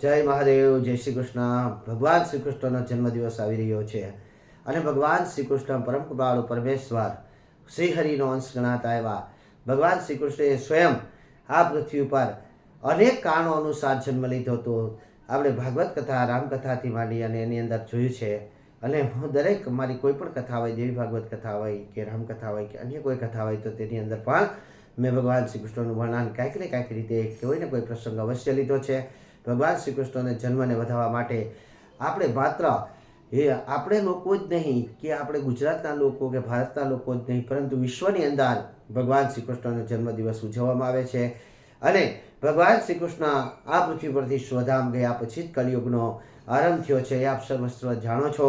જય મહાદેવ, જય શ્રી કૃષ્ણ. ભગવાન શ્રી કૃષ્ણનો જન્મદિવસ આવી રહ્યો છે અને ભગવાન શ્રી કૃષ્ણ પરમ કૃપાળુ પરમેશ્વર શ્રી હરિનો અંશ ગણાતા એવા ભગવાન શ્રી કૃષ્ણએ સ્વયં આ પૃથ્વી ઉપર અનેક કારણો અનુસાર જન્મ લીધો હતો. આપણે ભાગવત કથા, રામકથાથી માંડી અને એની અંદર જોયું છે. અને હું દરેક મારી કોઈ પણ કથા હોય, દેવી ભાગવત કથા હોય કે રામકથા હોય કે અન્ય કોઈ કથા હોય તો તેની અંદર પણ મેં ભગવાન શ્રી કૃષ્ણનું વર્ણન કાંઈક ને કાંઈક રીતે કોઈ ને કોઈ પ્રસંગ અવશ્ય લીધો છે. ભગવાન શ્રી કૃષ્ણને જન્મને વધાવવા માટે આપણે માત્ર એ આપણે લોકો જ નહીં કે આપણે ગુજરાતના લોકો કે ભારતના લોકો જ નહીં, પરંતુ વિશ્વની અંદર ભગવાન શ્રી કૃષ્ણનો જન્મદિવસ ઉજવવામાં આવે છે. અને ભગવાન શ્રી કૃષ્ણ આ પૃથ્વી પરથી સ્વધામ ગયા પછી જ કલિયુગનો આરંભ થયો છે, એ આપ સર્વસ્વ જાણો છો.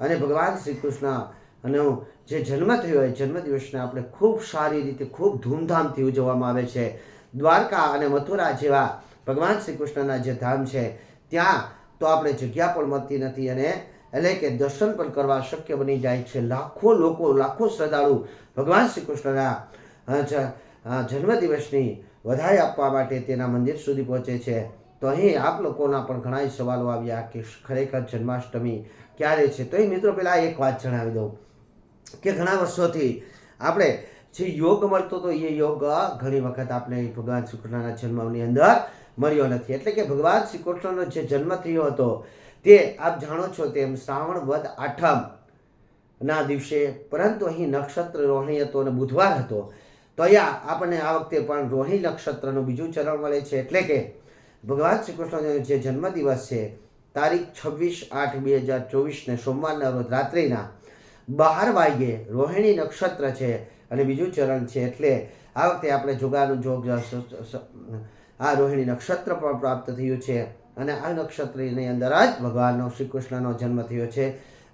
અને ભગવાન શ્રી કૃષ્ણનો જે જન્મ થયો, એ જન્મદિવસને આપણે ખૂબ સારી રીતે, ખૂબ ધૂમધામથી ઉજવવામાં આવે છે. દ્વારકા અને મથુરા જેવા ભગવાન શ્રી કૃષ્ણના જે ધામ છે, ત્યાં તો આપણે જગ્યા પણ મળતી નથી અને એટલે કે દર્શન પણ કરવા શક્ય બની જાય છે. લાખો લોકો, લાખો શ્રદ્ધાળુ ભગવાન શ્રી કૃષ્ણના જન્મદિવસની વધાઈ આપવા માટે તેના મંદિર સુધી પહોંચે છે. તો અહીં આપ લોકોના પણ ઘણા સવાલો આવ્યા કે ખરેખર જન્માષ્ટમી ક્યારે છે? તો એ મિત્રો પહેલાં એક વાત જણાવી દઉં કે ઘણા વર્ષોથી આપણે જે યોગ મળતો હતો એ યોગ ઘણી વખત આપણે ભગવાન શ્રી કૃષ્ણના જન્મની અંદર મળ્યો નથી. એટલે કે ભગવાન શ્રી કૃષ્ણનો જે જન્મ થયો હતો, તે આપ જાણો છો તેમ શ્રાવણ વદ આઠમ ના દિવસે, પરંતુ અહીં નક્ષત્ર રોહિણી હતો અને બુધવાર હતો. તો અહીંયા આપણને આ વખતે પણ રોહિણી નક્ષત્રનું બીજું ચરણ મળે છે. એટલે કે ભગવાન શ્રી કૃષ્ણનો જે જન્મદિવસ છે, તારીખ છવ્વીસ આઠ બે હજાર ચોવીસને સોમવારના રોજ રાત્રિના બાર વાગ્યે રોહિણી નક્ષત્ર છે અને બીજું ચરણ છે. એટલે આ વખતે આપણે જોગાનું જોગ આ રોહિણી નક્ષત્ર પણ પ્રાપ્ત થયું છે અને આ નક્ષત્રની અંદર જ ભગવાનનો શ્રી કૃષ્ણનો જન્મ થયો છે.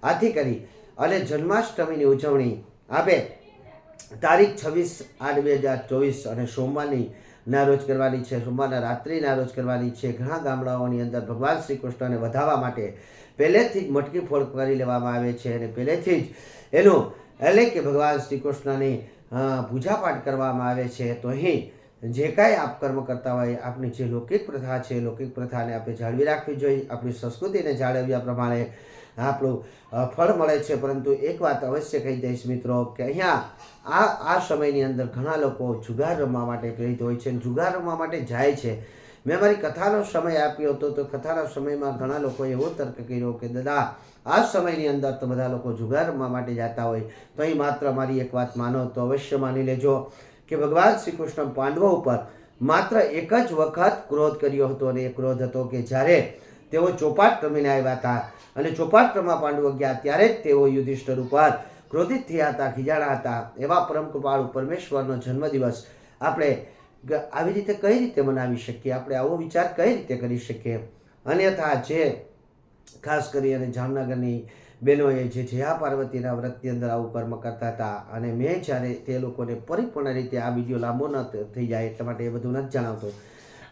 આથી કરી અને જન્માષ્ટમીની ઉજવણી આપે તારીખ છવ્વીસ આઠ બે હજાર ચોવીસ અને સોમવારની ના રોજ કરવાની છે. સોમવારના રાત્રિના રોજ કરવાની છે. ઘણા ગામડાઓની અંદર ભગવાન શ્રી કૃષ્ણને વધાવવા માટે પહેલેથી જ મટકી ફોડ કરી લેવામાં આવે છે અને પહેલેથી જ એનું એટલે કે ભગવાન શ્રી કૃષ્ણની પૂજાપાઠ કરવામાં આવે છે. તો અહીં જે કાંઈ આપ કર્મ કરતા હોય આપણી જે લૌકિક પ્રથા છે, લૌકિક પ્રથાને આપણે જાળવી રાખવી જોઈએ, આપણી સંસ્કૃતિને જાળવ્યા પ્રમાણે આપણું ફળ મળે છે. પરંતુ એક વાત અવશ્ય કહી દઈશ મિત્રો કે અહીંયા આ આ સમયની અંદર ઘણા લોકો જુગાર રમવા માટે પ્રેરિત હોય છે અને જુગાર રમવા માટે જાય છે. મેં મારી કથાનો સમય આપ્યો હતો તો કથાના સમયમાં ઘણા લોકોએ એવો તર્ક કર્યો કે, દાદા, આ સમયની અંદર તો બધા લોકો જુગાર રમવા માટે જતા હોય. તો અહીં માત્ર મારી એક વાત માનો, તો અવશ્ય માની લેજો. કે ભગવાન શ્રી કૃષ્ણ પાંડવો ઉપર માત્ર એક જ વખત ક્રોધ કર્યો હતો અને એ ક્રોધ હતો કે જ્યારે તેઓ ચોપાટ રમીને આવ્યા હતા અને ચોપાટ રમવા પાંડવો ગયા ત્યારે જ તેઓ યુધિષ્ઠર ઉપર ક્રોધિત થયા હતા, ખીજાણા હતા. એવા પરમ કૃપાળુ પરમેશ્વરનો જન્મદિવસ આપણે આવી રીતે કઈ રીતે મનાવી શકીએ? આપણે આવો વિચાર કઈ રીતે કરી શકીએ? અન્યથા જે ખાસ કરી અને જામનગરની બહેનોએ જે જયા પાર્વતીના વ્રતની અંદર આવું કર્મ કરતા હતા અને મેં જ્યારે તે લોકોને પરિપૂર્ણ રીતે આ વીડિયો લાંબો ન થઈ જાય એટલા માટે એ બધું નથી જણાવતો.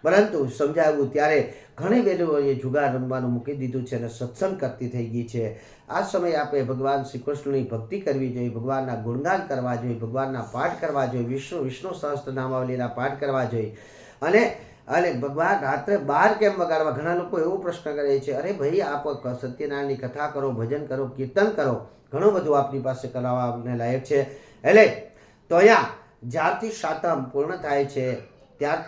પરંતુ સમજાવ્યું ત્યારે ઘણી બહેનોએ જુગાર રમવાનું મૂકી દીધું છે અને સત્સંગ કરતી થઈ ગઈ છે. આ સમયે આપણે ભગવાન શ્રી કૃષ્ણની ભક્તિ કરવી જોઈએ, ભગવાનના ગુણગાન કરવા જોઈએ, ભગવાનના પાઠ કરવા જોઈએ, વિષ્ણુ વિષ્ણુ સહસ્ત્ર નામાવલીના પાઠ કરવા જોઈએ. અને અને ભગવાન, રાત્રે બાર કેમ વગાડવા? ઘણા લોકો એવો પ્રશ્ન કરે છે, અરે ભાઈ, આપ સત્યનારાયણની કથા કરો, ભજન કરો, કીર્તન કરો. ઘણું બધું આપની પાસે કરાવવાને લાયક છે. એટલે તો અહીંયા જ્યારથી સાતમ પૂર્ણ થાય છે, ત્યારથી